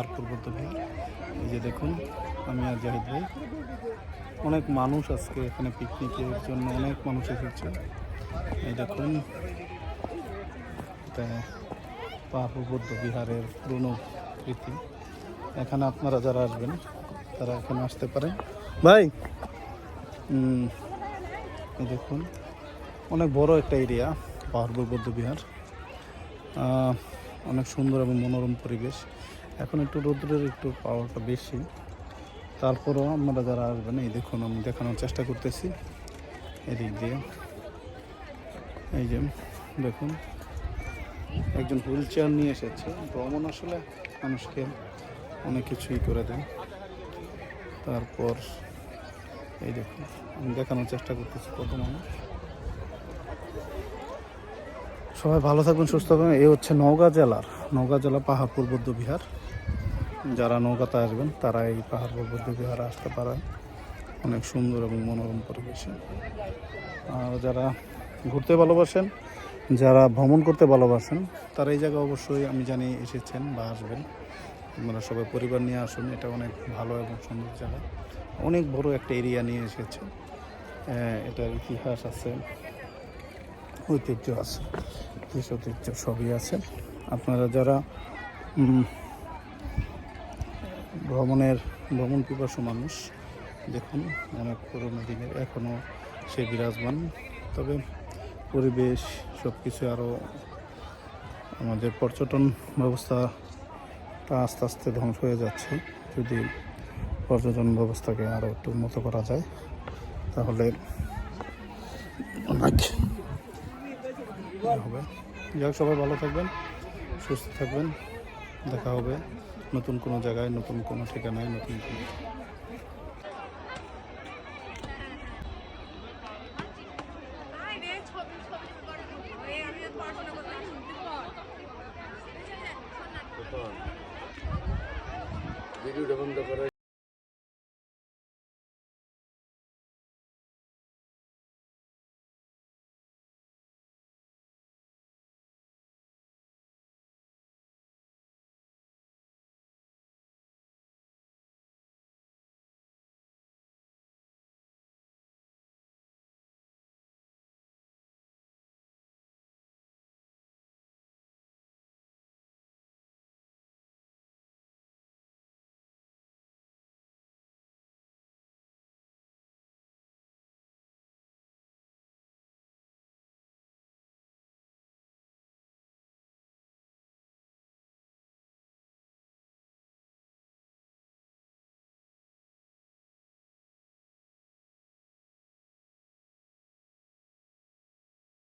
আর পূর্বত বিহার এই যে দেখুন আমি আর জাহিদ ভাই অনেক মানুষ আজকে এখানে পিকনিকের জন্য অনেক মানুষ এসেছে। এই দেখুন এটা বিহারের পুরনো স্মৃতি এখানে আপনারা যারা আসবেন তারা এখানে আসতে পারেন। ভাই! এই দেখুন অনেক বড় একটা এরিয়া পাহাড় বৌদ্ধ বিহার অনেক সুন্দর এবং মনোরম পরিবেশ। এখন একটু রৌদ্রের একটু পাওয়ারটা বেশি। তারপরও আপনারা যারা আসবেন, এই দেখুন, আমি দেখানোর চেষ্টা করতেছি। এদিক দিয়ে। এই যে, দেখুন, একজন হুইল চেয়ার নিয়ে এসেছে। ভ্রমণ আসলে মানুষকে অনেক কিছুই করে দেয় তারপর, এই দেখুন, আমি দেখানোর চেষ্টা করতেছি কত মানুষ সবাই ভালো থাকবেন, সুস্থ থাকবেন। এই হচ্ছে নওগাঁ জেলার নওগাঁ জেলা পাহাড়পুর বৌদ্ধ বিহার। যারা নৌকাতে আসবেন, তারা এই পাহাড়পুর বৌদ্ধ বিহারে আসতে পারেন। অনেক সুন্দর এবং মনোরম পরিবেশে। আর যারা ঘুরতে ভালোবাসেন, যারা ভ্রমণ করতে ভালোবাসেন, তারা এই জায়গায় অবশ্যই আমি জানি এসেছেন বা আসবেন। আপনারা সবাই পরিবার নিয়ে আসুন, এটা অনেক ভালো এবং সুন্দর জায়গা। অনেক বড় একটা এরিয়া নিয়ে এসেছে। এটার ইতিহাস আছে, ঐতিহ্য আছে ঐতিহ্য সবই আছে। আপনারা যারা ভ্রমণের, ভ্রমণ পিপাসু মানুষ, দেখুন, অনেক পুরোনো দিনের এখনও সে বিরাজমান। তবে পরিবেশ সব কিছু আরও আমাদের পর্যটন ব্যবস্থাটা আস্তে আস্তে ধ্বংস হয়ে যাচ্ছে। যদি পর্যটন ব্যবস্থাকে আরও একটু উন্নত করা যায়, তাহলে অনেক হবে। যাক, সবাই ভালো থাকবেন। সুস্থ থাকবেন। দেখা হবে নতুন কোনো জায়গায়, নতুন কোনো ঠিকানায়, নতুন কোনো ভিডিওটা বন্ধ করে